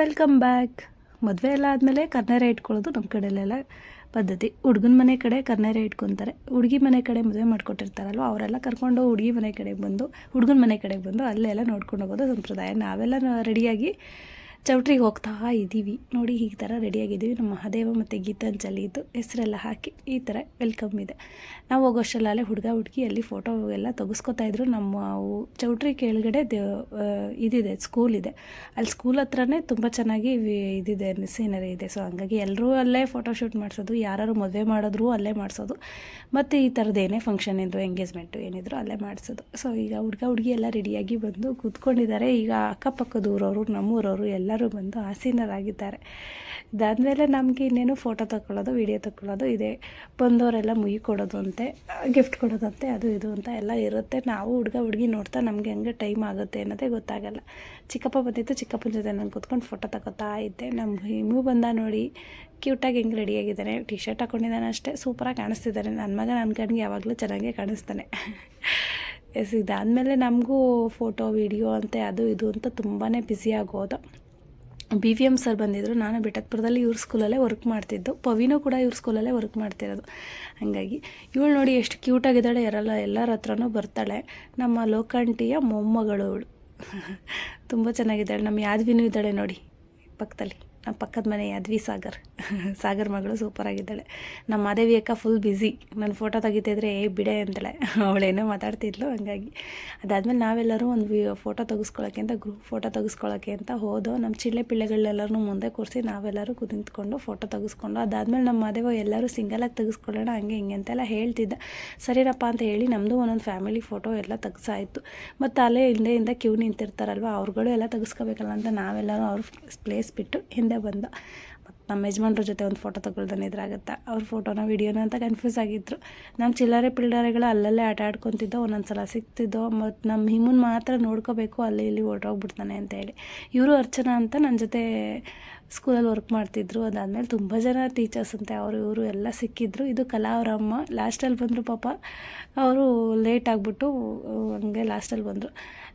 Welcome back. ಮದುವೆ ಎಲ್ಲ ಆದಮೇಲೆ ಕರ್ನೇರ ಇಟ್ಕೊಳ್ಳೋದು ನಮ್ಮ ಕಡೆಯಲ್ಲೆಲ್ಲ ಪದ್ಧತಿ. ಹುಡುಗನ ಮನೆ ಕಡೆ ಕರ್ನೇರ ಇಟ್ಕೊತಾರೆ. ಹುಡುಗಿ ಮನೆ ಕಡೆ ಮದುವೆ ಮಾಡ್ಕೊಟ್ಟಿರ್ತಾರಲ್ವ, ಅವರೆಲ್ಲ ಕರ್ಕೊಂಡು ಹುಡುಗಿ ಮನೆ ಕಡೆಗೆ ಬಂದು, ಹುಡುಗನ ಮನೆ ಕಡೆಗೆ ಬಂದು ಅಲ್ಲೆಲ್ಲ ನೋಡ್ಕೊಂಡು ಹೋಗೋದು ಸಂಪ್ರದಾಯ. ನಾವೆಲ್ಲ ರೆಡಿಯಾಗಿ ಚೌಟ್ರಿಗೆ ಹೋಗ್ತಾ ಇದ್ದೀವಿ ನೋಡಿ ಈ ಥರ ರೆಡಿಯಾಗಿದ್ದೀವಿ ನಮ್ಮ ಮಹಾದೇವ ಮತ್ತು ಗೀತಾಂಜಲಿ ಇದು ಹೆಸರೆಲ್ಲ ಹಾಕಿ ಈ ಥರ ವೆಲ್ಕಮ್ ಇದೆ. ನಾವು ಹೋಗೋಷ್ಟರಲ್ಲೇ ಹುಡುಗ ಹುಡುಗಿ ಅಲ್ಲಿ ಫೋಟೋ ಎಲ್ಲ ತೆಗೆಸ್ಕೊತಾ ಇದ್ರು. ನಮ್ಮ ಚೌಟ್ರಿ ಕೆಳಗಡೆ ದೇ ಇದಿದೆ ಸ್ಕೂಲ್ ಇದೆ. ಅಲ್ಲಿ ಸ್ಕೂಲ್ ಹತ್ರನೇ ತುಂಬ ಚೆನ್ನಾಗಿ ಇದಿದೆ ಸೀನರಿ ಇದೆ. ಸೊ ಹಂಗಾಗಿ ಎಲ್ಲರೂ ಅಲ್ಲೇ ಫೋಟೋ ಶೂಟ್ ಮಾಡಿಸೋದು ಯಾರು ಮದುವೆ ಮಾಡಿದ್ರು ಅಲ್ಲೇ ಮಾಡಿಸೋದು. ಮತ್ತು ಈ ಥರದ್ದು ಫಂಕ್ಷನ್ ಇದ್ರು ಎಂಗೇಜ್ಮೆಂಟು ಏನಿದ್ರು ಅಲ್ಲೇ ಮಾಡಿಸೋದು. ಸೊ ಈಗ ಹುಡುಗ ಹುಡುಗಿ ಎಲ್ಲ ರೆಡಿಯಾಗಿ ಬಂದು ಕೂತ್ಕೊಂಡಿದ್ದಾರೆ. ಈಗ ಅಕ್ಕಪಕ್ಕದ ಊರವರು ನಮ್ಮೂರವರು ಎಲ್ಲರೂ ಬಂದು ಆಸೀನರಾಗಿದ್ದಾರೆ. ಇದಾದಮೇಲೆ ನಮಗೆ ಇನ್ನೇನು ಫೋಟೋ ತಗೊಳ್ಳೋದು ವಿಡಿಯೋ ತಗೊಳ್ಳೋದು ಇದೆ. ಬಂದವರೆಲ್ಲ ಮುಯಿ ಕೊಡೋದು ಅಂತೆ ಗಿಫ್ಟ್ ಕೊಡೋದಂತೆ, ಅದು ಇದು ಅಂತ ಎಲ್ಲ ಇರುತ್ತೆ. ನಾವು ಹುಡುಗ, ಹುಡುಗಿ ನೋಡ್ತಾ ನಮಗೆ ಹಂಗೆ ಟೈಮ್ ಆಗುತ್ತೆ ಅನ್ನೋದೇ ಗೊತ್ತಾಗಲ್ಲ. ಚಿಕ್ಕಪ್ಪ ಬಂದಿತ್ತು ಚಿಕ್ಕಪ್ಪನ ಜೊತೆ ನಾನು ಕೂತ್ಕೊಂಡು ಫೋಟೋ ತಗೋತಾ ಇದ್ದೆ. ನಮ್ಮ ಹಿಮು ಬಂದ ನೋಡಿ ಕ್ಯೂಟಾಗಿ ಹೆಂಗೆ ರೆಡಿಯಾಗಿದ್ದಾನೆ ಟಿ ಶರ್ಟ್ ಹಾಕೊಂಡಿದ್ದಾನೆ ಅಷ್ಟೇ. ಸೂಪರಾಗಿ ಕಾಣಿಸ್ತಿದ್ದಾನೆ. ನನ್ನ ಮಗ ನನ್ನ ಕಣ್ಣಿಗೆ ಯಾವಾಗಲೂ ಚೆನ್ನಾಗೇ ಕಾಣಿಸ್ತಾನೆ. ಎಸ್ ಇದಾದಮೇಲೆ ನಮಗೂ ಫೋಟೋ ವಿಡಿಯೋ ಅಂತೆ ಅದು ಇದು ಅಂತ ತುಂಬಾ ಬ್ಯುಸಿ ಆಗೋದು. ಬಿ ವಿ ಎಂ ಸರ್ ಬಂದಿದ್ದರು ನಾನು ಬೆಟಕ್ಪುರದಲ್ಲಿ ಇವ್ರ ಸ್ಕೂಲಲ್ಲೇ ವರ್ಕ್ ಮಾಡ್ತಿದ್ದು. ಪವಿನೂ ಕೂಡ ಇವ್ರ ಸ್ಕೂಲಲ್ಲೇ ವರ್ಕ್ ಮಾಡ್ತಿರೋದು. ಹಾಗಾಗಿ ಇವಳು ನೋಡಿ ಎಷ್ಟು ಕ್ಯೂಟಾಗಿದ್ದಾಳೆ ಇರಲ್ಲ ಎಲ್ಲರ ಹತ್ರನೂ ಬರ್ತಾಳೆ. ನಮ್ಮ ಲೋಕಾಂಟಿಯ ಮೊಮ್ಮಗಳು ಇವಳು ತುಂಬ ಚೆನ್ನಾಗಿದ್ದಾಳೆ. ನಮ್ಮ ಯಾದವಿನೂ ಇದ್ದಾಳೆ ನೋಡಿ, ಪಕ್ಕದಲ್ಲಿ. ನಮ್ಮ ಪಕ್ಕದ ಮನೆ ಯಾದ್ವಿ ಸಾಗರ್. ಸಾಗರ್ ಮಗಳು ಸೂಪರಾಗಿದ್ದಾಳೆ ನಮ್ಮ ಮಾದೇವಿ ಅಕ್ಕ ಫುಲ್ ಬ್ಯುಸಿ ನನ್ನ ಫೋಟೋ ತೆಗಿತಿದ್ರೆ ಏ ಬಿಡೆ ಅಂತಾಳೆ ಅವಳೇನೋ ಮಾತಾಡ್ತಿದ್ಲು ಹಂಗಾಗಿ. ಅದಾದಮೇಲೆ ನಾವೆಲ್ಲರೂ ಒಂದು ಫೋಟೋ ತೆಗಿಸ್ಕೊಳ್ಳೋಕೆ ಅಂತ ಗ್ರೂಪ್ ಫೋಟೋ ತೆಗಿಸ್ಕೊಳ್ಳೋಕೆ ಅಂತ ಹೋದೋ, ನಮ್ಮ ಚಿಳ್ಳೆ ಪಿಳ್ಳೆಗಳೆಲ್ಲರೂ ಮುಂದೆ ಕೂರಿಸಿ ನಾವೆಲ್ಲರೂ ಕುದಿಂತ್ಕೊಂಡು ಫೋಟೋ ತೆಗೆಸ್ಕೊಂಡು, ಅದಾದಮೇಲೆ ನಮ್ಮ ಮಾದೇವ ಎಲ್ಲರೂ ಸಿಂಗಲಾಗಿ ತೆಗೆಸ್ಕೊಳ್ಳೋಣ, ಹಂಗೆ ಹಿಂಗೆ ಅಂತೆಲ್ಲ ಹೇಳ್ತಿದ್ದ. ಸರಿನಪ್ಪ ಅಂತ ಹೇಳಿ ನಮ್ಮದು ಒಂದೊಂದು ಫ್ಯಾಮಿಲಿ ಫೋಟೋ ಎಲ್ಲ ತೆಗ್ಸಾಯಿತು. ಮತ್ತು ಅಲ್ಲೇ ಹಿಂದೆಯಿಂದ ಕ್ಯೂ ನಿಂತಿರ್ತಾರಲ್ವ, ಅವ್ರುಗಳು ಎಲ್ಲ ತೆಗೆಸ್ಕೋಬೇಕಲ್ಲ ಅಂತ ನಾವೆಲ್ಲರೂ ಅವ್ರ ಪ್ಲೇಸ್ ಬಿಟ್ಟು ಹಿಂದೆ ಬಂದ. ಮತ್ತು ನಮ್ಮ ಯಜಮಾನ್ರ ಜೊತೆ ಒಂದು ಫೋಟೋ ತಗೊಳ್ದಾನೆ ಇದ್ರಾಗುತ್ತೆ. ಅವ್ರ ಫೋಟೋನ ವೀಡಿಯೋನ ಅಂತ ಕನ್ಫ್ಯೂಸ್ ಆಗಿದ್ರು. ನಮ್ಮ ಚಿಲ್ಲರೆ ಪಿಲ್ಲರೆಗಳು ಅಲ್ಲಲ್ಲೇ ಆಟ ಆಡ್ಕೊತಿದ್ದೋ ಒಂದೊಂದು ಸಲ ಸಿಗ್ತಿದ್ದೋ ಮತ್ತು ನಮ್ಮ ಹಿಮನ್ ಮಾತ್ರ ನೋಡ್ಕೋಬೇಕು, ಅಲ್ಲಿ ಇಲ್ಲಿ ಹೊರಟೋಗ್ಬಿಡ್ತಾನೆ ಅಂತ ಹೇಳಿ. ಇವರು ಅರ್ಚನಾ ಅಂತ ನನ್ನ ಜೊತೆ ಸ್ಕೂಲಲ್ಲಿ ವರ್ಕ್ ಮಾಡ್ತಿದ್ರು. ಅದಾದಮೇಲೆ ತುಂಬ ಜನ ಟೀಚರ್ಸ್ ಅಂತೆ. ಅವರು ಇವರು ಎಲ್ಲ ಸಿಕ್ಕಿದ್ರು. ಇದು ಕಲಾ ಅವರಮ್ಮ ಲಾಸ್ಟಲ್ಲಿ ಬಂದರು ಪಾಪ. ಅವರು ಲೇಟ್ ಆಗಿಬಿಟ್ಟು, ಹಂಗೆ ಲಾಸ್ಟಲ್ಲಿ ಬಂದರು.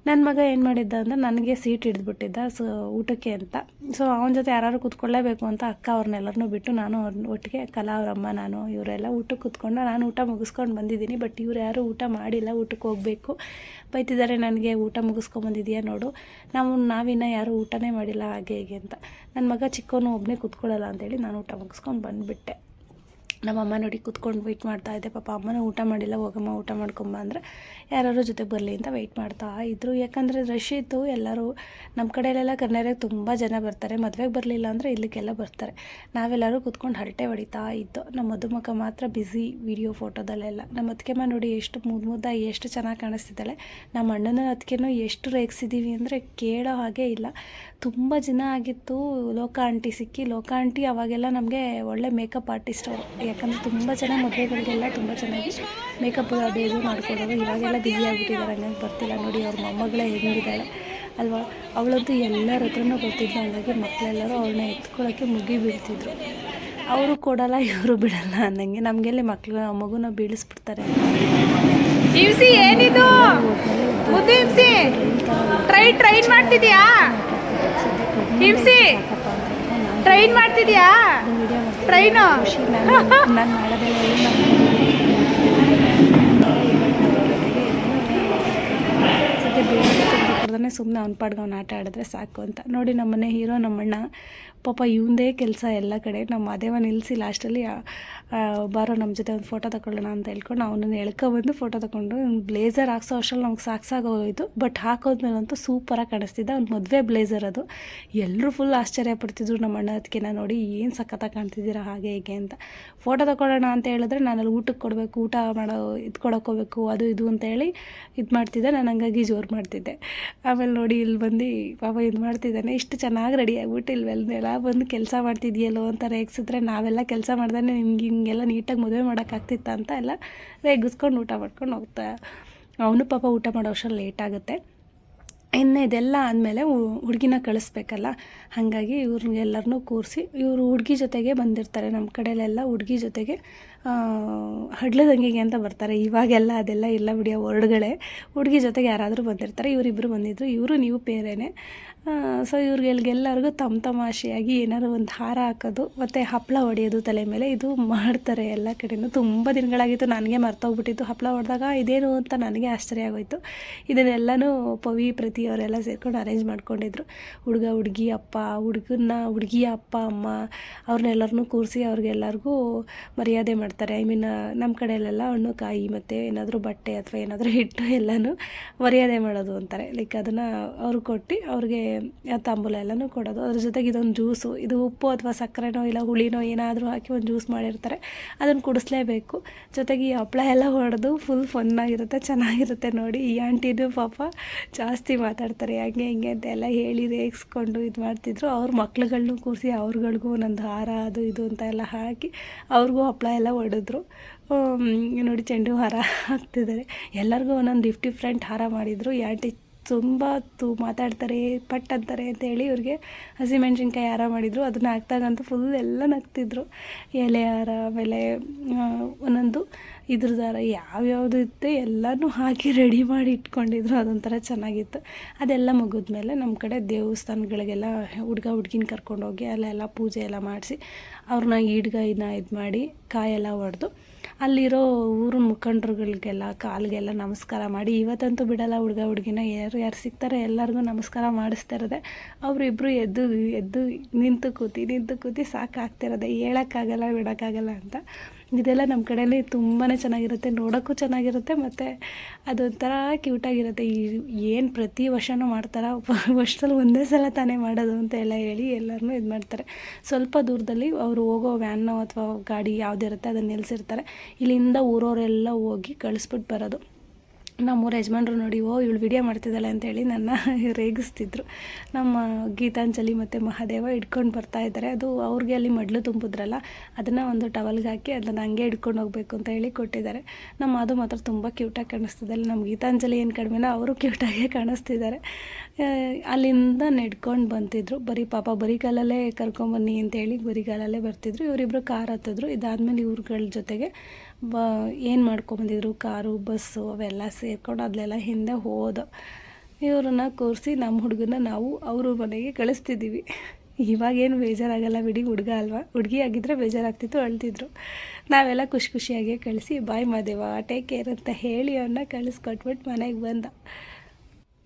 ನನ್ನ ಮಗ ಏನು ಮಾಡಿದ್ದ ಅಂದರೆ ನನಗೆ ಸೀಟ್ ಹಿಡಿದ್ಬಿಟ್ಟಿದ್ದ ಸೊ ಊಟಕ್ಕೆ ಅಂತ. ಸೊ ಅವನ ಜೊತೆ ಯಾರು ಕೂತ್ಕೊಳ್ಳೇಬೇಕು ಅಂತ ಅಕ್ಕ ಅವ್ರನ್ನೆಲ್ಲರನ್ನೂ ಬಿಟ್ಟು ನಾನು ಅವ್ರ ಒಟ್ಟಿಗೆ ಕಲಾ, ಅವರಮ್ಮ, ನಾನು ಇವರೆಲ್ಲ ಊಟಕ್ಕೆ ಕೂತ್ಕೊಂಡು ನಾನು ಊಟ ಮುಗಿಸ್ಕೊಂಡು ಬಂದಿದ್ದೀನಿ. ಬಟ್ ಇವ್ರು ಯಾರೂ ಊಟ ಮಾಡಿಲ್ಲ, ಊಟಕ್ಕೆ ಹೋಗಬೇಕು. ಬೈತಿದ್ದಾರೆ ನನಗೆ, ಊಟ ಮುಗಿಸ್ಕೊಂಬಂದಿದೆಯಾ ನೋಡು. ನಾವು, ನಾವಿನ್ನ ಯಾರೂ ಊಟನೇ ಮಾಡಿಲ್ಲ, ಹಾಗೆ, ಹೀಗೆ ಅಂತ. ನನ್ನ ಮಗ ಚಿಕ್ಕವನು ಒಬ್ಬನೇ ಕೂತ್ಕೊಳ್ಳಲ್ಲ ಅಂತೇಳಿ ನಾನು ಊಟ ಮುಗಿಸ್ಕೊಂಡು ಬಂದುಬಿಟ್ಟೆ. ನಮ್ಮಮ್ಮ ನೋಡಿ ಕೂತ್ಕೊಂಡು ವೆಯ್ಟ್ ಮಾಡ್ತಾ ಇದ್ದೆ ಪಾಪ ಅಮ್ಮನೂ ಊಟ ಮಾಡಿಲ್ಲ. ಹೋಗಮ್ಮ, ಊಟ ಮಾಡ್ಕೊಂಬ ಅಂದರೆ ಯಾರು ಜೊತೆ ಬರಲಿ ಅಂತ ವೆಯ್ಟ್ ಮಾಡ್ತಾ ಇದ್ದರು ಯಾಕಂದರೆ ರಶ್ ಇತ್ತು. ಎಲ್ಲರೂ ನಮ್ಮ ಕಡೆಯಲ್ಲೆಲ್ಲ ಕರ್ನಾಟಕ ತುಂಬ ಜನ ಬರ್ತಾರೆ. ಮದುವೆಗೆ ಬರಲಿಲ್ಲ ಅಂದರೆ ಇಲ್ಲಿಗೆಲ್ಲ ಬರ್ತಾರೆ. ನಾವೆಲ್ಲರೂ ಕೂತ್ಕೊಂಡು ಹರಟೆ ಹೊಡಿತಾ ಇದ್ದು, ನಮ್ಮ ಮಧುಮಕ ಮಾತ್ರ ಬ್ಯುಸಿ ವಿಡಿಯೋ ಫೋಟೋದಲ್ಲೆಲ್ಲ ನಮ್ಮ ಅತ್ತಿಗೆಮ್ಮ ನೋಡಿ ಎಷ್ಟು ಮುದ್ದು ಮುದ್ದಾಗಿ, ಎಷ್ಟು ಚೆನ್ನಾಗಿ ಕಾಣಿಸ್ತಿದ್ದಾಳೆ. ನಮ್ಮ ಅಣ್ಣನ ಅದಕ್ಕೇನೋ ಎಷ್ಟು ರೇಗಿಸಿದ್ದೀವಿ ಅಂದರೆ ಕೇಳೋ ಹಾಗೆ ಇಲ್ಲ. ತುಂಬ ಜನ ಆಗಿತ್ತು. ಲೋಕ ಆಂಟಿ ಸಿಕ್ಕಿ, ಲೋಕ ಆಂಟಿ ಅವಾಗೆಲ್ಲ ನಮಗೆ ಒಳ್ಳೆ ಮೇಕಪ್ ಆರ್ಟಿಸ್ಟ್ ಅವರು. ಯಾಕಂದರೆ ತುಂಬ ಜನ ಮದುವೆಗಳಿಗೆಲ್ಲ ತುಂಬ ಚೆನ್ನಾಗಿ ಮೇಕಪ್ ಬೇಗ ಮಾಡ್ಕೊಡೋದು ಇವಾಗೆಲ್ಲ ಬ್ಯುಸಿ ಆಗಿಬಿಟ್ಟಿದ್ದಾರೆ ಹಂಗಾಗಿ ಬರ್ತಿಲ್ಲ ನೋಡಿ ಅವ್ರ ಮೊಮ್ಮಗಳೇ ಹೆಂಗಿದ್ದಾಳೆ. ಅಲ್ವಾ? ಅವಳಂತೂ ಎಲ್ಲರ ಹತ್ರನೂ ಬರ್ತಿದ್ಲು ಹಾಗಾಗಿ ಮಕ್ಕಳೆಲ್ಲರೂ ಅವಳನ್ನ ಎತ್ಕೊಳ್ಳೋಕ್ಕೆ ಮುಗಿ ಬೀಳ್ತಿದ್ರು. ಅವರು ಕೊಡಲ್ಲ ಇವರು ಬಿಡಲ್ಲ ಅನ್ನಂಗೆ. ನಮಗೆಲ್ಲಿ ಮಕ್ಳು ಮಗುನ ಬೀಳಿಸ್ಬಿಡ್ತಾರೆ? ಏನಿದು? ಟ್ರೈನ್ ಮಾಡ್ತಿದ್ಯಾ? ಟ್ರೈನ್ ಮಾಡ್ತಿದ್ಯಾ? ಟ್ರೈನು? ನಾನು ಸುಮ್ಮನೆ ಅವ್ನ ಪಾಡ್ಗೆ ಅವ್ನು ಆಟ ಆಡಿದ್ರೆ ಸಾಕು ಅಂತ. ನೋಡಿ ನಮ್ಮನೆ ಹೀರೋ ನಮ್ಮಣ್ಣ ಪಾಪ ಇವಂದೇ ಕೆಲಸ ಎಲ್ಲ ಕಡೆ. ನಮ್ಮ ಮಾದೇವ ನಿಲ್ಲಿಸಿ ಲಾಸ್ಟಲ್ಲಿ ಬಾರೋ ನಮ್ಮ ಜೊತೆ ಒಂದು ಫೋಟೋ ತಗೊಳ್ಳೋಣ ಅಂತ ಹೇಳ್ಕೊಂಡು ಅವನನ್ನು ಎಳ್ಕೊಬಂದು ಫೋಟೋ ತಗೊಂಡು ಬ್ಲೇಸರ್ ಹಾಕ್ಸೋ ಅಷ್ಟರಲ್ಲಿ ನಮ್ಗೆ ಸಾಕ್ಸಾಗೋಯ್ತು ಬಟ್ ಹಾಕೋದ್ಮೇಲಂತೂ ಸೂಪರಾಗಿ ಕಾಣಿಸ್ತಿದ್ದ ಅವ್ನು ಮದುವೆ ಬ್ಲೇಸರ್ ಅದು. ಎಲ್ಲರೂ ಫುಲ್ ಆಶ್ಚರ್ಯ ಪಡ್ತಿದ್ರು ನಮ್ಮ ಅಣ್ಣ ಅದಕ್ಕೆ ನೋಡಿ, ಏನು ಸಖತ್ತಾಗಿ ಕಾಣ್ತಿದ್ದೀರಾ? ಹಾಗೆ ಹೀಗೆ ಅಂತ. ಫೋಟೋ ತಗೊಳ್ಳೋಣ ಅಂತ ಹೇಳಿದ್ರೆ ನಾನು ಅಲ್ಲಿ ಊಟಕ್ಕೆ ಕೊಡಬೇಕು, ಊಟ ಮಾಡೋ ಇದು ಕೊಡೋಕೋಬೇಕು ಅದು ಇದು ಅಂತ ಹೇಳಿ ಇದು ಮಾಡ್ತಿದ್ದೆ. ನಾನು ಹಂಗಾಗಿ ಜೋರು ಮಾಡ್ತಿದ್ದೆ. ಆಮೇಲೆ ನೋಡಿ ಇಲ್ಲಿ ಬಂದು, ಪಾಪ ಇದು ಮಾಡ್ತಿದ್ದಾನೆ, ಇಷ್ಟು ಚೆನ್ನಾಗಿ ರೆಡಿ ಆಗ್ಬಿಟ್ಟು ಇಲ್ಲಿ ಎಲ್ಲ ಬಂದು ಕೆಲಸ ಮಾಡ್ತಿದ್ಯಲ್ಲೋ ಅಂತ ರೇಗಿಸಿದ್ರೆ ನಾವೆಲ್ಲ ಕೆಲಸ ಮಾಡ್ದೆ ನಿಮ್ಗೆ ಹಿಂಗೆಲ್ಲ ನೀಟಾಗಿ ಮದುವೆ ಮಾಡೋಕ್ಕಾಗ್ತಿತ್ತ ಅಂತ ಎಲ್ಲ ರೇಗಿಸ್ಕೊಂಡು ಊಟ ಮಾಡ್ಕೊಂಡು ಹೋಗ್ತಾ. ಅವನು ಪಾಪ ಊಟ ಮಾಡೋ ಅಷ್ಟರಲ್ಲಿ ಲೇಟ್ ಆಗುತ್ತೆ. ಇನ್ನು ಇದೆಲ್ಲ ಆದಮೇಲೆ ಹುಡುಗಿನ ಕಳಿಸ್ಬೇಕಲ್ಲ? ಹಾಗಾಗಿ ಇವ್ರಿಗೆಲ್ಲರನ್ನೂ ಕೂರಿಸಿ, ಇವರು ಹುಡುಗಿ ಜೊತೆಗೆ ಬಂದಿರ್ತಾರೆ. ನಮ್ಮ ಕಡೆಯಲ್ಲೆಲ್ಲ ಹುಡುಗಿ ಜೊತೆಗೆ ಹಡ್ಲದಂಗಿಗೆ ಅಂತ ಬರ್ತಾರೆ. ಇವಾಗೆಲ್ಲ ಅದೆಲ್ಲ ಇಲ್ಲ ಬಿಡಿಯೋ ವರ್ಡ್ಗಳೇ. ಹುಡುಗಿ ಜೊತೆಗೆ ಯಾರಾದರೂ ಬಂದಿರ್ತಾರೆ. ಇವರಿಬ್ಬರು ಬಂದಿದ್ರು. ಇವರು ನೀವು ಪೇರೇನೆ. ಸೊ ಇವ್ರಿಗೆಲ್ಗೆಲ್ಲರಿಗೂ ತಮ್ಮ ತಮಾಷೆಯಾಗಿ ಏನಾದ್ರು ಒಂದು ಹಾರ ಹಾಕೋದು, ಮತ್ತು ಹಪ್ಪಳ ಹೊಡೆಯೋದು ತಲೆ ಮೇಲೆ. ಇದು ಮಾಡ್ತಾರೆ ಎಲ್ಲ ಕಡೆಯೂ ತುಂಬ ದಿನಗಳಾಗಿತ್ತು. ನನಗೆ ಮರ್ತೋಗ್ಬಿಟ್ಟಿತ್ತು ಹಪ್ಪಳ ಹೊಡೆದಾಗ. ಇದೇನು ಅಂತ ನನಗೆ ಆಶ್ಚರ್ಯ ಆಗೋಯಿತು. ಇದನ್ನೆಲ್ಲನೂ ಪವಿ, ಪ್ರತಿ ಅವರೆಲ್ಲ ಸೇರ್ಕೊಂಡು ಅರೇಂಜ್ ಮಾಡ್ಕೊಂಡಿದ್ರು. ಹುಡುಗ, ಹುಡುಗಿ, ಅಪ್ಪ ಹುಡುಗನ ಹುಡುಗಿಯ ಅಪ್ಪ, ಅಮ್ಮ ಅವ್ರನ್ನೆಲ್ಲರನ್ನೂ ಕೂರಿಸಿ ಅವ್ರಿಗೆಲ್ಲರಿಗೂ ಮರ್ಯಾದೆ ಮಾಡ್ತಾರೆ. ಐ ಮೀನ್ ನಮ್ಮ ಕಡೆಯಲ್ಲೆಲ್ಲ ಹಣ್ಣು, ಕಾಯಿ ಮತ್ತು ಏನಾದರೂ ಬಟ್ಟೆ ಅಥವಾ ಏನಾದರೂ ಹಿಟ್ಟು ಎಲ್ಲನೂ ಮರ್ಯಾದೆ ಮಾಡೋದು ಅಂತಾರೆ. ಲೈಕ್ ಅದನ್ನು ಅವ್ರು ಕೊಟ್ಟು ಅವ್ರಿಗೆ ತಾಂಬೂಲ ಎಲ್ಲನೂ ಕೊಡೋದು. ಅದ್ರ ಜೊತೆಗೆ ಇದೊಂದು ಜ್ಯೂಸು ಇದು ಉಪ್ಪು ಅಥವಾ ಸಕ್ಕರೆನೋ ಇಲ್ಲ ಹುಳಿನೋ ಏನಾದರೂ ಹಾಕಿ ಒಂದು ಜ್ಯೂಸ್ ಮಾಡಿರ್ತಾರೆ. ಅದನ್ನು ಕುಡಿಸ್ಲೇಬೇಕು. ಜೊತೆಗೆ ಈ ಹಪ್ಪಳ ಎಲ್ಲ ಹೊಡೆದು ಫುಲ್ ಫನ್ನಾಗಿರುತ್ತೆ ಚೆನ್ನಾಗಿರುತ್ತೆ ನೋಡಿ. ಈ ಆಂಟಿನೂ ಪಾಪ ಜಾಸ್ತಿ ಮಾತಾಡ್ತಾರೆ. ಹಂಗೆ ಹಿಂಗೆ ಅಂತ ಎಲ್ಲ ಹೇಳಿ ರೇಗಿಸ್ಕೊಂಡು ಇದು ಮಾಡ್ತಿದ್ರು. ಅವ್ರ ಮಕ್ಳುಗಳನ್ನೂ ಕೂರಿಸಿ ಅವ್ರುಗಳಿಗೂ ಒಂದೊಂದು ಹಾರ, ಅದು ಇದು ಅಂತ ಎಲ್ಲ ಹಾಕಿ ಅವ್ರಿಗೂ ಹಪ್ಪಳ ಎಲ್ಲ ಹೊಡೆದ್ರು ಆಮ್, ನೋಡಿ ಚೆಂಡು ಹಾರ ಹಾಕ್ತಿದ್ದಾರೆ. ಎಲ್ಲರಿಗೂ ಒಂದೊಂದು ಡಿಫ್ ಡಿಫ್ರೆಂಟ್ ಹಾರ ಮಾಡಿದರು. ಯಾಂಟಿ ತುಂಬ ತು ಮಾತಾಡ್ತಾರೆ ಪಟ್ ಅಂತಾರೆ ಅಂತ ಹೇಳಿ ಇವ್ರಿಗೆ ಹಸಿಮೆಣ್ಸಿನ್ಕಾಯಿ ಹಾರ ಮಾಡಿದರು. ಅದನ್ನ ಹಾಕ್ದಾಗಂತೂ ಫುಲ್ ಎಲ್ಲ ನಗ್ತಿದ್ರು. ಎಲೆ ಹಾರ ಆಮೇಲೆ ಒಂದೊಂದು ಇದ್ರದ್ದು ಯಾವ ಯಾವ್ಯಾವ್ದು ಇತ್ತು ಎಲ್ಲನೂ ಹಾಕಿ ರೆಡಿ ಮಾಡಿ ಇಟ್ಕೊಂಡಿದ್ರು ಅದೊಂಥರ ಚೆನ್ನಾಗಿತ್ತು. ಅದೆಲ್ಲ ಮುಗಿದ್ಮೇಲೆ ನಮ್ಮ ಕಡೆ ದೇವಸ್ಥಾನಗಳಿಗೆಲ್ಲ ಹುಡುಗ ಹುಡ್ಗಿನ ಕರ್ಕೊಂಡೋಗಿ ಅಲ್ಲೆಲ್ಲ ಪೂಜೆ ಎಲ್ಲ ಮಾಡಿಸಿ ಅವ್ರನ್ನ ಈಡ್ಗೈನ ಇದು ಮಾಡಿ ಕಾಯೆಲ್ಲ ಹೊಡೆದು ಅಲ್ಲಿರೋ ಊರಿನ ಮುಖಂಡರುಗಳಿಗೆಲ್ಲ ಕಾಲಿಗೆಲ್ಲ ನಮಸ್ಕಾರ ಮಾಡಿ ಇವತ್ತಂತೂ ಬಿಡಲ್ಲ ಹುಡುಗ ಹುಡುಗಿನ ಯಾರು ಯಾರು ಸಿಗ್ತಾರೆ ಎಲ್ಲರಿಗೂ ನಮಸ್ಕಾರ ಮಾಡಿಸ್ತಾ ಇರೋದೆ. ಅವರಿಬ್ಬರು ಎದ್ದು ಎದ್ದು ನಿಂತು ಕೂತಿ ನಿಂತು ಕೂತಿ ಸಾಕಾಗ್ತಿರೋದೆ. ಹೇಳೋಕ್ಕಾಗಲ್ಲ, ಬಿಡೋಕ್ಕಾಗಲ್ಲ ಅಂತ. ಇದೆಲ್ಲ ನಮ್ಮ ಕಡೆಯಲ್ಲಿ ತುಂಬಾ ಚೆನ್ನಾಗಿರುತ್ತೆ, ನೋಡೋಕ್ಕೂ ಚೆನ್ನಾಗಿರುತ್ತೆ, ಮತ್ತು ಅದೊಂಥರ ಕ್ಯೂಟಾಗಿರುತ್ತೆ. ಈ ಏನು ಪ್ರತಿ ವರ್ಷವೂ ಮಾಡ್ತಾರೆ ವರ್ಷದಲ್ಲಿ ಒಂದೇ ಸಲ ತಾನೇ ಮಾಡೋದು ಅಂತ ಎಲ್ಲ ಹೇಳಿ ಎಲ್ಲರನ್ನೂ ಇದು ಮಾಡ್ತಾರೆ. ಸ್ವಲ್ಪ ದೂರದಲ್ಲಿ ಅವರು ಹೋಗೋ ವ್ಯಾನೋ ಅಥವಾ ಗಾಡಿ ಯಾವುದಿರುತ್ತೆ ಅದನ್ನು ನಿಲ್ಲಿಸಿರ್ತಾರೆ ಇಲ್ಲಿಂದ ಊರವರೆಲ್ಲ ಹೋಗಿ ಕಳಿಸ್ಬಿಟ್ಟು ಬರೋದು. ನಮ್ಮೂರ ಯಜಮಾನ್ರು ನೋಡಿ, ಓ, ಇವಳು ವಿಡಿಯೋ ಮಾಡ್ತಿದ್ದಾಳೆ ಅಂತೇಳಿ ನನ್ನ ರೇಗಿಸ್ತಿದ್ರು. ನಮ್ಮ ಗೀತಾಂಜಲಿ ಮತ್ತು ಮಹಾದೇವ ಇಟ್ಕೊಂಡು ಬರ್ತಾ ಇದ್ದಾರೆ ಅದು ಅವ್ರಿಗೆ ಅಲ್ಲಿ ಮಡ್ಲು ತುಂಬಿದ್ರಲ್ಲ, ಅದನ್ನು ಒಂದು ಟವಲ್ಗೆ ಹಾಕಿ ಅದನ್ನು ಹಂಗೆ ಹಿಡ್ಕೊಂಡು ಹೋಗಬೇಕು ಅಂತ ಹೇಳಿ ಕೊಟ್ಟಿದ್ದಾರೆ ನಮ್ಮ ಅದು ಮಾತ್ರ ತುಂಬ ಕ್ಯೂಟಾಗಿ ಕಾಣಿಸ್ತಿದೆ. ಅಲ್ಲಿ ನಮ್ಮ ಗೀತಾಂಜಲಿ ಏನು ಕಡಿಮೆನೋ ಅವರು ಕ್ಯೂಟಾಗೇ ಕಾಣಿಸ್ತಿದ್ದಾರೆ. ಅಲ್ಲಿಂದ ನೆಡ್ಕೊಂಡು ಬಂತಿದ್ರು. ಬರೀ ಪಾಪ ಬರಿಗಾಲಲ್ಲೇ ಕರ್ಕೊಂಬನ್ನಿ ಅಂತೇಳಿ ಬರಿಗಾಲಲ್ಲೇ ಬರ್ತಿದ್ರು. ಇವರಿಬ್ಬರು ಕಾರ್ ಹತ್ತಿದ್ರು. ಇದಾದಮೇಲೆ ಇವ್ರುಗಳ ಜೊತೆಗೆ ಬ ಏನು ಮಾಡ್ಕೊಂಬಂದಿದ್ರು, ಕಾರು, ಬಸ್ಸು ಅವೆಲ್ಲ ಸೇರ್ಕೊಂಡು ಅದನ್ನೆಲ್ಲ ಹಿಂದೆ ಹೋದ. ಇವ್ರನ್ನ ಕೂರಿಸಿ ನಮ್ಮ ಹುಡುಗನ ನಾವು ಅವ್ರ ಮನೆಗೆ ಕಳಿಸ್ತಿದ್ದೀವಿ. ಇವಾಗೇನು ಬೇಜಾರಾಗಲ್ಲ ಬಿಡಿ, ಹುಡುಗ ಅಲ್ವಾ? ಹುಡುಗಿ ಆಗಿದ್ದರೆ ಬೇಜಾರಾಗ್ತಿತ್ತು, ಅಳ್ತಿದ್ರು. ನಾವೆಲ್ಲ ಖುಷಿ ಖುಷಿಯಾಗಿ ಕಳಿಸಿ, ಬಾಯ್ ಮಾದೇವ ಟೇಕ್ ಕೇರ್ ಅಂತ ಹೇಳಿ ಅವನ್ನ ಕಳಿಸ್ಕೊಟ್ಬಿಟ್ಟು ಮನೆಗೆ ಬಂದ.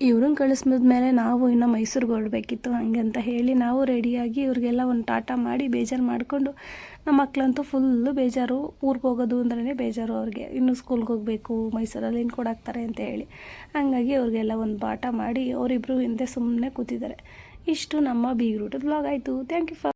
ಇವ್ರನ್ನ ಕಳಿಸ್ಮಿದ್ಮೇಲೆ ನಾವು ಇನ್ನು ಮೈಸೂರಿಗೆ ಹೊರಡಬೇಕಿತ್ತು ಹಂಗೆ ಅಂತ ಹೇಳಿ ನಾವು ರೆಡಿಯಾಗಿ ಇವ್ರಿಗೆಲ್ಲ ಒಂದು ಟಾಟಾ ಮಾಡಿ ಬೇಜಾರು ಮಾಡಿಕೊಂಡು ನಮ್ಮ ಮಕ್ಕಳಂತೂ ಫುಲ್ಲು ಬೇಜಾರು. ಊರಿಗೆ ಹೋಗೋದು ಅಂದ್ರೇ ಬೇಜಾರು ಅವ್ರಿಗೆ. ಇನ್ನು ಸ್ಕೂಲ್ಗೆ ಹೋಗಬೇಕು, ಮೈಸೂರಲ್ಲಿ ಇನ್ನು ಕೊಡಾಕ್ತಾರೆ ಅಂತ ಹೇಳಿ. ಹಂಗಾಗಿ ಅವ್ರಿಗೆಲ್ಲ ಒಂದು ಪಾಠ ಮಾಡಿ ಅವರಿಬ್ಬರು ಹಿಂದೆ ಸುಮ್ಮನೆ ಕೂತಿದ್ದಾರೆ. ಇಷ್ಟು ನಮ್ಮ ಬೀಗ್ ರೂಟದ ಬ್ಲಾಗ್ ಆಯಿತು. Thank you for